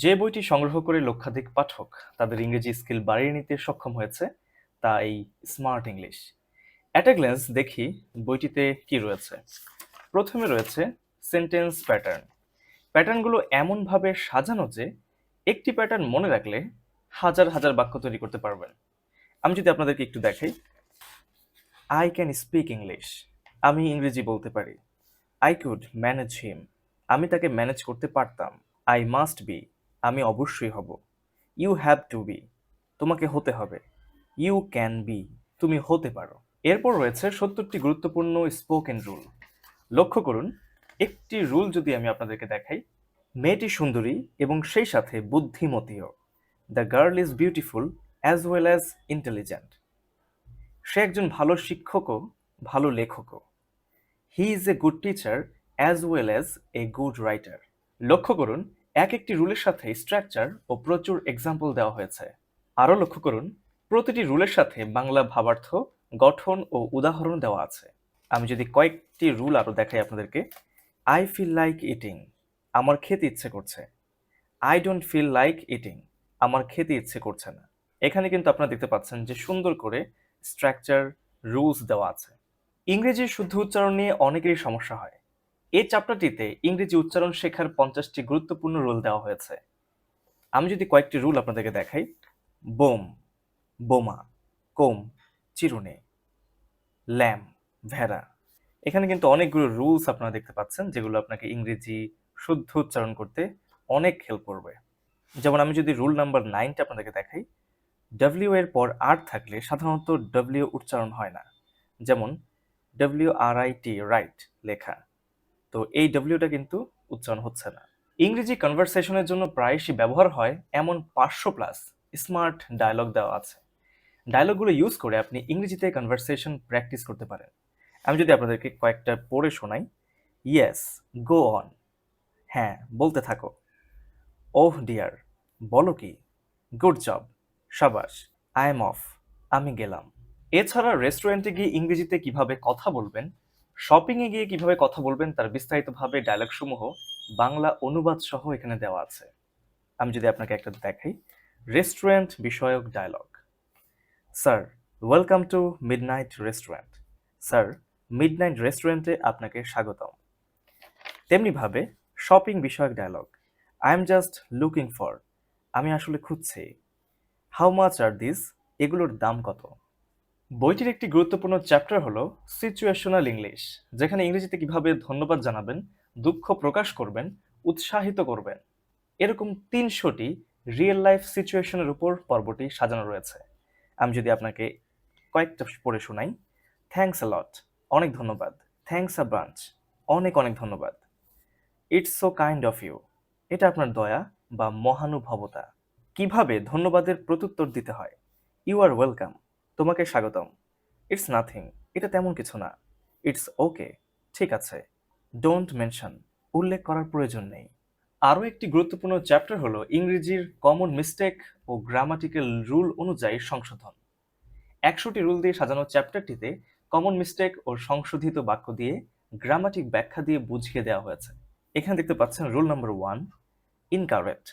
যে বইটি সংগ্রহ করে লক্ষাধিক পাঠক তাদের ইংরেজি স্কিল বাড়িয়ে নিতে সক্ষম হয়েছে, তা এই smart English. At a glance দেখি বইটিতে কি রয়েছে। প্রথমে রয়েছে সেন্টেন্স প্যাটার্ন প্যাটার্নগুলো এমনভাবে সাজানো যে একটি প্যাটার্ন মনে রাখলে হাজার হাজার বাক্য তৈরি করতে পারবেন। আমি যদি আপনাদেরকে একটু দেখাই। আই ক্যান স্পিক ইংলিশ আমি ইংরেজি বলতে পারি। আই কুড ম্যানেজ হিম আমি তাকে ম্যানেজ করতে পারতাম। আই মাস্ট বি আমি অবশ্যই হব। ইউ হ্যাভ টু বি তোমাকে হতে হবে। ইউ ক্যান বি তুমি হতে পারো। এরপর রয়েছে সত্তরটি গুরুত্বপূর্ণ স্পোকেন রুল লক্ষ্য করুন, একটি রুল যদি আমি আপনাদেরকে দেখাই, মেয়েটি সুন্দরী এবং সেই সাথে বুদ্ধিমতীও। The girl is beautiful as well as intelligent সে একজন ভালো শিক্ষকও, ভালো লেখকও। He is a good teacher as well as a good writer লক্ষ্য করুন এক একটি রুলের সাথে স্ট্রাকচার ও প্রচুর এক্সাম্পল দেওয়া হয়েছে। আরও লক্ষ্য করুন, প্রতিটি রুলের সাথে বাংলা ভাবার্থ, গঠন ও উদাহরণ দেওয়া আছে। আমি যদি কয়েকটি রুল আরও দেখাই আপনাদেরকে। আই ফিল লাইক ইটিং আমার খেতে ইচ্ছে করছে। I don't feel like eating আমার খেতে ইচ্ছে করছে না। এখানে কিন্তু আপনারা দেখতে পাচ্ছেন যে সুন্দর করে স্ট্রাকচার রুলস দেওয়া আছে। ইংরেজির শুদ্ধ উচ্চারণ নিয়ে অনেকেরই সমস্যা হয়। এই চ্যাপ্টারটিতে ইংরেজি উচ্চারণ শেখার পঞ্চাশটি গুরুত্বপূর্ণ রুল দেওয়া হয়েছে। আমি যদি কয়েকটি রুল আপনাদেরকে দেখাই। বোম, বোমা, কোম, চিরুনে, ল্যাম, ভেড়া। এখানে কিন্তু অনেকগুলো রুলস আপনারা দেখতে পাচ্ছেন, যেগুলো আপনাকে ইংরেজি শুদ্ধ উচ্চারণ করতে অনেক হেল্প করবে। যেমন আমি যদি রুল নাম্বার নাইনটা আপনাদেরকে দেখাই ডব্লিউ এর পর আর থাকলে সাধারণত ডব্লিউ উচ্চারণ হয় না। যেমন W R I T write লেখা। তো এই ডব্লিউটা কিন্তু উচ্চারণ হচ্ছে না। ইংরেজি কনভারসেশনের জন্য প্রায়শই ব্যবহার হয় এমন পাঁচশো প্লাস স্মার্ট ডায়লগ দেওয়া আছে। ডায়লগগুলো ইউজ করে আপনি ইংরেজিতে কনভারসেশন প্র্যাকটিস করতে পারেন। আমি যদি আপনাদেরকে কয়েকটা পড়ে শোনাই। ইয়েস গো অন হ্যাঁ বলতে থাকো। ওহ ডিয়ার বলো কি? গুড জব সাবাস আই এম অফ আমি গেলাম। এছাড়া রেস্টুরেন্টে গিয়ে ইংরেজিতে কীভাবে কথা বলবেন শপিংয়ে গিয়ে কীভাবে কথা বলবেন তার বিস্তারিতভাবে ডায়লগ সমূহ বাংলা অনুবাদ সহ এখানে দেওয়া আছে। আমি যদি আপনাকে একটা দেখাই। রেস্টুরেন্ট বিষয়ক dialogue sir welcome to midnight restaurant sir midnight রেস্টুরেন্টে আপনাকে স্বাগতম। তেমনিভাবে শপিং বিষয়ক dialogue I am just looking for আমি আসলে খুঁজছি। হাউ মাচ আর দিস এগুলোর দাম কত? বইটির একটি গুরুত্বপূর্ণ চ্যাপ্টার হলো সিচুয়েশনাল ইংলিশ যেখানে ইংরেজিতে কীভাবে ধন্যবাদ জানাবেন, দুঃখ প্রকাশ করবেন, উৎসাহিত করবেন। এরকম তিনশোটি রিয়েল লাইফ সিচুয়েশনের উপর পর্বটি সাজানো রয়েছে। আমি যদি আপনাকে কয়েকটা পড়ে শোনাই। থ্যাঙ্কস আ লট অনেক ধন্যবাদ। থ্যাঙ্কস আ ব্রাঞ্চ অনেক অনেক ধন্যবাদ। It's so kind of you এটা আপনার দয়া বা মহানুভবতা। কীভাবে ধন্যবাদের প্রত্যুত্তর দিতে হয়? ইউ আর ওয়েলকাম তোমাকে স্বাগতম। ইটস নাথিং এটা তেমন কিছু না। ইটস ওকে ঠিক আছে। ডোন্ট মেনশন উল্লেখ করার প্রয়োজন নেই। আরও একটি গুরুত্বপূর্ণ চ্যাপ্টার হলো ইংরেজির কমন মিস্টেক ও গ্রামাটিক্যাল রুল অনুযায়ী সংশোধন। একশোটি রুল দিয়ে সাজানো চ্যাপ্টারটিতে কমন মিস্টেক ও সংশোধিত বাক্য দিয়ে গ্রামাটিক ব্যাখ্যা দিয়ে বুঝিয়ে দেওয়া হয়েছে। এখানে দেখতে পাচ্ছেন rule number one incorrect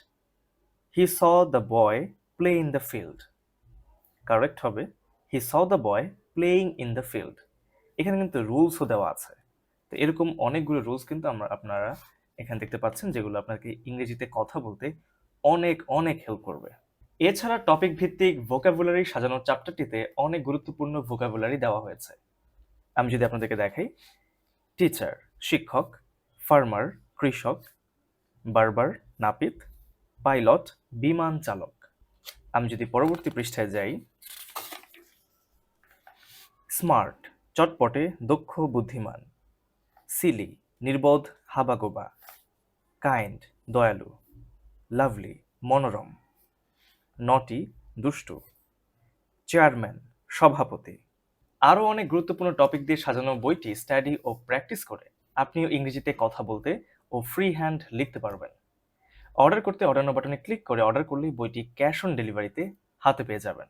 he saw the boy play in the field correct হবে। He saw the boy playing in the field এখানে কিন্তু রুলসও দেওয়া আছে। তো এরকম অনেকগুলো রুলস কিন্তু আমরা আপনারা এখানে দেখতে পাচ্ছেন, যেগুলো আপনাকে ইংরেজিতে কথা বলতে অনেক অনেক হেল্প করবে। এছাড়া টপিক ভিত্তিক ভোকাবুলারি সাজানোর চ্যাপ্টারটিতে অনেক গুরুত্বপূর্ণ ভোকাবুলারি দেওয়া হয়েছে। আমি যদি আপনাদেরকে দেখাই টিচার শিক্ষক ফার্মার কৃষক বারবার নাপিত পাইলট বিমান চালক। আমি যদি পরবর্তী পৃষ্ঠায় যাই স্মার্ট, চটপটে, দক্ষ, বুদ্ধিমান। সিলি, নির্বোধ, হাবাগোবা। কাইন্ড, দয়ালু। লাভলি, মনোরম। নটি, দুষ্টু। চেয়ারম্যান, সভাপতি। আরও অনেক গুরুত্বপূর্ণ টপিক দিয়ে সাজানো বইটি স্টাডি ও প্র্যাকটিস করে। আপনিও ইংরেজিতে কথা বলতে ও ফ্রি হ্যান্ড লিখতে পারবেন। অর্ডার করতে অর্ডার বাটনে ক্লিক করে অর্ডার করলেই বইটি ক্যাশ অন ডেলিভারিতে হাতে পেয়ে যাবেন।